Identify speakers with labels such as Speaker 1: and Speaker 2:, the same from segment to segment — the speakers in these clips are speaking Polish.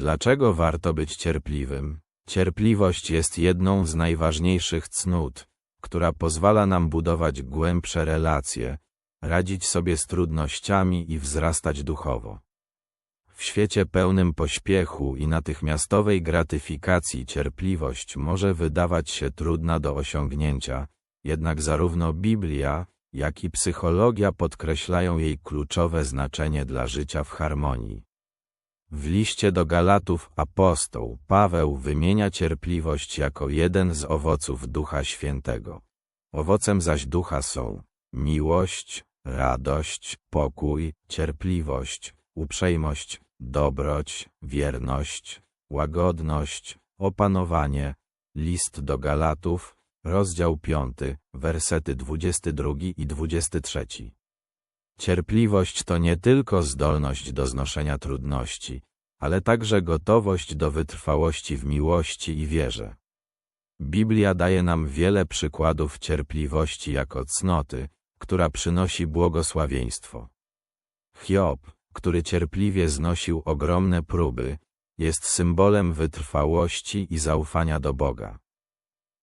Speaker 1: Dlaczego warto być cierpliwym? Cierpliwość jest jedną z najważniejszych cnót, która pozwala nam budować głębsze relacje, radzić sobie z trudnościami i wzrastać duchowo. W świecie pełnym pośpiechu i natychmiastowej gratyfikacji cierpliwość może wydawać się trudna do osiągnięcia, jednak zarówno Biblia, jak i psychologia podkreślają jej kluczowe znaczenie dla życia w harmonii. W liście do Galatów apostoł Paweł wymienia cierpliwość jako jeden z owoców Ducha Świętego. Owocem zaś Ducha są miłość, radość, pokój, cierpliwość, uprzejmość, dobroć, wierność, łagodność, opanowanie. List do Galatów, rozdział 5, wersety 22 i 23. Cierpliwość to nie tylko zdolność do znoszenia trudności, ale także gotowość do wytrwałości w miłości i wierze. Biblia daje nam wiele przykładów cierpliwości jako cnoty, która przynosi błogosławieństwo. Hiob, który cierpliwie znosił ogromne próby, jest symbolem wytrwałości i zaufania do Boga.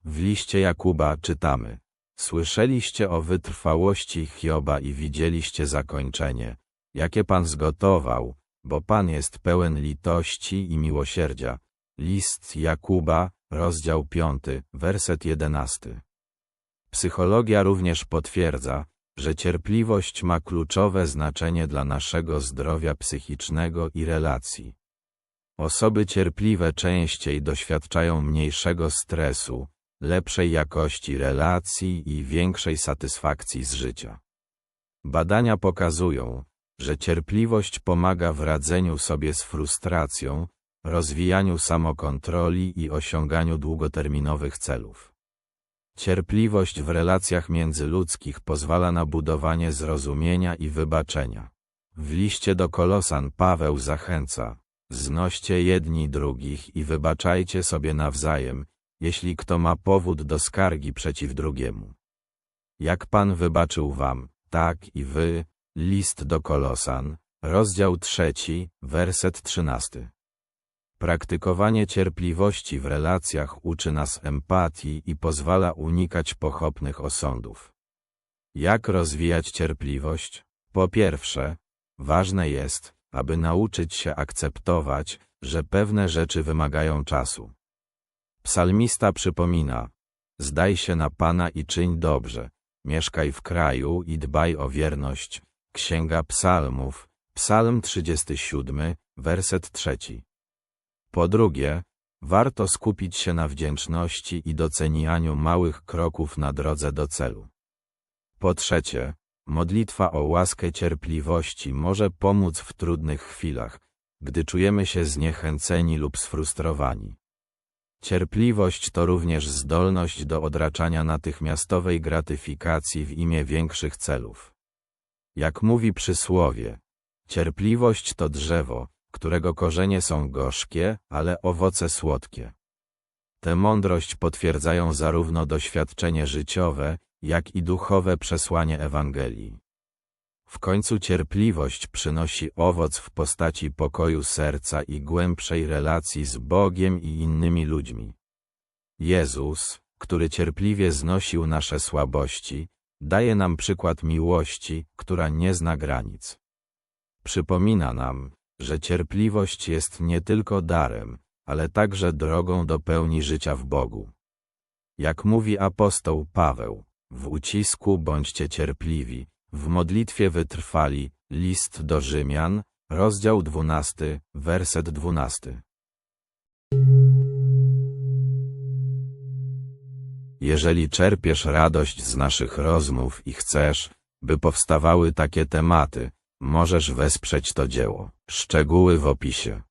Speaker 1: W liście Jakuba czytamy Słyszeliście o wytrwałości Hioba i widzieliście zakończenie, jakie Pan zgotował, bo Pan jest pełen litości i miłosierdzia. List Jakuba, rozdział 5, werset 11. Psychologia również potwierdza, że cierpliwość ma kluczowe znaczenie dla naszego zdrowia psychicznego i relacji. Osoby cierpliwe częściej doświadczają mniejszego stresu, lepszej jakości relacji i większej satysfakcji z życia. Badania pokazują, że cierpliwość pomaga w radzeniu sobie z frustracją, rozwijaniu samokontroli i osiąganiu długoterminowych celów. Cierpliwość w relacjach międzyludzkich pozwala na budowanie zrozumienia i wybaczenia. W liście do Kolosan Paweł zachęca, znoście jedni drugich i wybaczajcie sobie nawzajem, jeśli kto ma powód do skargi przeciw drugiemu. Jak Pan wybaczył wam, tak i wy, list do Kolosan, rozdział trzeci, werset trzynasty. Praktykowanie cierpliwości w relacjach uczy nas empatii i pozwala unikać pochopnych osądów. Jak rozwijać cierpliwość? Po pierwsze, ważne jest, aby nauczyć się akceptować, że pewne rzeczy wymagają czasu. Psalmista przypomina, zdaj się na Pana i czyń dobrze, mieszkaj w kraju i dbaj o wierność. Księga Psalmów, Psalm 37, werset trzeci. Po drugie, warto skupić się na wdzięczności i docenianiu małych kroków na drodze do celu. Po trzecie, modlitwa o łaskę cierpliwości może pomóc w trudnych chwilach, gdy czujemy się zniechęceni lub sfrustrowani. Cierpliwość to również zdolność do odraczania natychmiastowej gratyfikacji w imię większych celów. Jak mówi przysłowie, cierpliwość to drzewo, którego korzenie są gorzkie, ale owoce słodkie. Tę mądrość potwierdzają zarówno doświadczenie życiowe, jak i duchowe przesłanie Ewangelii. W końcu cierpliwość przynosi owoc w postaci pokoju serca i głębszej relacji z Bogiem i innymi ludźmi. Jezus, który cierpliwie znosił nasze słabości, daje nam przykład miłości, która nie zna granic. Przypomina nam, że cierpliwość jest nie tylko darem, ale także drogą do pełni życia w Bogu. Jak mówi apostoł Paweł, w ucisku bądźcie cierpliwi, w modlitwie wytrwali, list do Rzymian, rozdział 12, werset 12. Jeżeli czerpiesz radość z naszych rozmów i chcesz, by powstawały takie tematy, możesz wesprzeć to dzieło. Szczegóły w opisie.